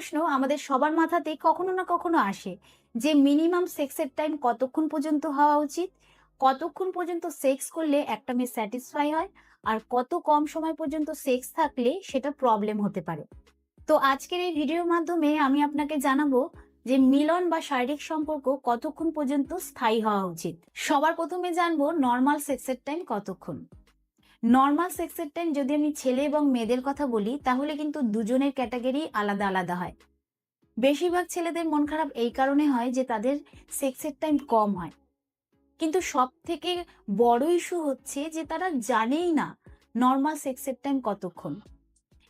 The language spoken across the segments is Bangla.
প্রশ্ন আমাদের সবার মাথাতে কখনো না কখনো আসে যে মিনিমাম সেক্সের টাইম কতক্ষণ পর্যন্ত হওয়া উচিত? কতক্ষণ পর্যন্ত সেক্স করলে একটা মেয়ে স্যাটিসফাই হয়? আর কত কম সময় পর্যন্ত সেক্স থাকলে সেটা প্রবলেম হতে পারে? তো আজকের এই ভিডিওর মাধ্যমে আমি আপনাকে জানাব যে মিলন বা শারীরিক সম্পর্ক কতক্ষণ পর্যন্ত স্থায়ী হওয়া উচিত? সবার প্রথমে জানব নর্মাল সেক্সের টাইম কতক্ষণ? নর্মাল সেক্সের টাইম যদি আমি ছেলে এবং মেয়েদের কথা বলি, তাহলে কিন্তু দুজনের ক্যাটাগরি আলাদা আলাদা হয়। বেশিরভাগ ছেলেদের মন খারাপ এই কারণে হয় যে তাদের সেক্সের টাইম কম হয়। কিন্তু সব থেকে বড় ইস্যু হচ্ছে যে তারা জানেই না নর্মাল সেক্সের টাইম কতক্ষণ।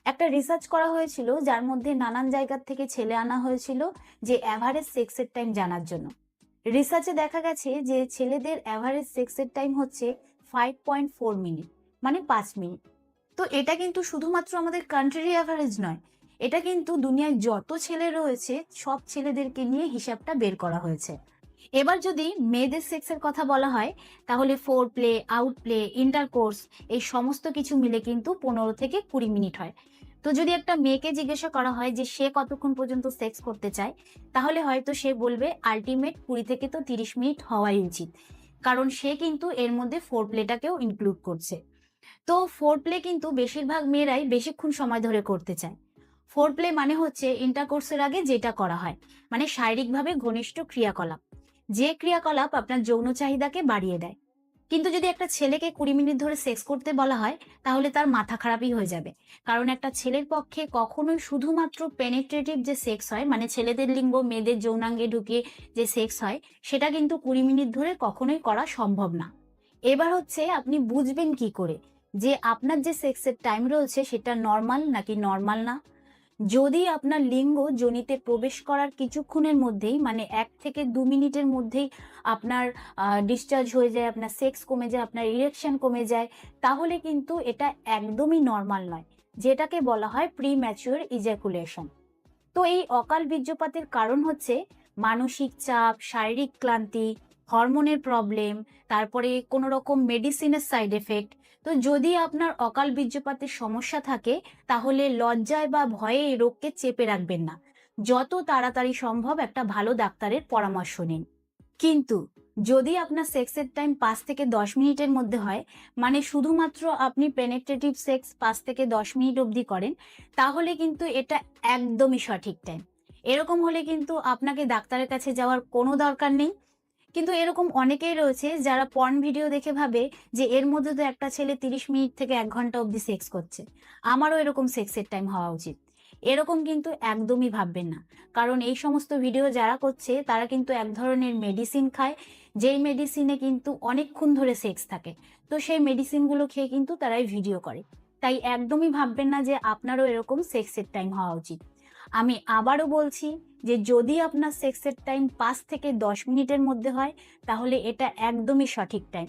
একটা রিসার্চ করা হয়েছিল যার মধ্যে নানান জায়গার থেকে ছেলে আনা হয়েছিল যে অ্যাভারেজ সেক্সের টাইম জানার জন্য। রিসার্চে দেখা গেছে যে ছেলেদের অ্যাভারেজ সেক্সের টাইম হচ্ছে ফাইভ পয়েন্ট ফোর মিনিট মানে পাঁচ মিনিট। তো এটা কিন্তু শুধুমাত্র আমাদের কান্ট্রির অ্যাভারেজ নয়, এটা কিন্তু দুনিয়ায় যত ছেলে রয়েছে, সব ছেলেদেরকে নিয়ে হিসাবটা বের করা হয়েছে। এবার যদি মেয়েদের সেক্সের কথা বলা হয়, তাহলে foreplay out play intercourse এই সমস্ত কিছু মিলে কিন্তু পনেরো থেকে কুড়ি মিনিট হয়। তো যদি একটা মেয়েকে জিজ্ঞাসা করা হয় যে সে কতক্ষণ পর্যন্ত সেক্স করতে চায়, তাহলে হয়তো সে বলবে আলটিমেট কুড়ি থেকে তো তিরিশ মিনিট হওয়াই উচিত। কারণ সে কিন্তু এর মধ্যে ফোর প্লেটাকেও ইনক্লুড করছে। তো ফোর প্লে কিন্তু বেশিরভাগ মেয়েরাই বেশিক্ষণ সময় ধরে করতে চায়। ফোর প্লে মানে হচ্ছে ইন্টারকোর্সের আগে যেটা করা হয় মানে শারীরিকভাবে ঘনিষ্ঠ ক্রিয়াকলাপ। যে ক্রিয়াকলাপ আপনার যৌন চাহিদাকে বাড়িয়ে দেয়। কিন্তু যদি একটা ছেলেকে কুড়ি মিনিট ধরে সেক্স করতে বলা হয়, তাহলে তার মাথা খারাপই হয়ে যাবে। কারণ একটা ছেলের পক্ষে কখনোই শুধুমাত্র পেনেট্রেটিভ যে সেক্স হয় মানে ছেলেদের লিঙ্গ, মেয়েদের যৌনাঙ্গে ঢুকিয়ে যে সেক্স হয়, সেটা কিন্তু কুড়ি মিনিট ধরে কখনোই করা সম্ভব না। এবার হচ্ছে আপনি বুঝবেন কি করে? যে আপনার যে সেক্সের টাইম রয়েছে সেটা নর্মাল নাকি নর্মাল না? যদি আপনার লিঙ্গ জনিতে প্রবেশ করার কিছুক্ষণের মধ্যেই মানে এক থেকে দু মিনিটের মধ্যেই আপনার ডিসচার্জ হয়ে যায়, আপনার সেক্স কমে যায়, আপনার ইরেকশন কমে যায়, তাহলে কিন্তু এটা একদমই নর্মাল নয়, যেটাকে বলা হয় প্রি ম্যাচিওর ইজাকুলেশন তো এই অকাল বীর্যপাতের কারণ হচ্ছে মানসিক চাপ, শারীরিক ক্লান্তি হরমোনের প্রবলেম তারপরে কোনো রকম মেডিসিনের সাইড এফেক্ট তো যদি আপনার অকাল বীর্যপাতের সমস্যা থাকে, তাহলে লজ্জায় বা ভয়ে এই রোগকে চেপে রাখবেন না। যত তাড়াতাড়ি সম্ভব একটা ভালো ডাক্তারের পরামর্শ নিন। কিন্তু যদি আপনার সেক্সের টাইম পাঁচ থেকে দশ মিনিটের মধ্যে হয় মানে শুধুমাত্র আপনি পেনেট্রেটিভ সেক্স পাঁচ থেকে দশ মিনিট অবধি করেন, তাহলে কিন্তু এটা একদমই সঠিক টাইম এরকম হলে কিন্তু আপনাকে ডাক্তারের কাছে যাওয়ার কোনো দরকার নেই। কিন্তু এরকম অনেকেই রয়েছে যারা পর্ন ভিডিও দেখে ভাবে যে এর মধ্যে তো একটা ছেলে তিরিশ মিনিট থেকে এক ঘণ্টা অবধি সেক্স করছে। আমারও এরকম সেক্সের টাইম হওয়া উচিত। এরকম কিন্তু একদমই ভাববেন না। কারণ এই সমস্ত ভিডিও যারা করছে, তারা কিন্তু এক ধরনের মেডিসিন খায়, যেই মেডিসিনে কিন্তু অনেকক্ষণ ধরে সেক্স থাকে। তো সেই মেডিসিনগুলো খেয়ে কিন্তু তারাই ভিডিও করে। তাই একদমই ভাববেন না যে আপনারও এরকম সেক্সের টাইম হওয়া উচিত। আমি আবারও বলছি যে যদি আপনার সেক্সের টাইম পাঁচ থেকে দশ মিনিটের মধ্যে হয়, তাহলে এটা একদমই সঠিক টাইম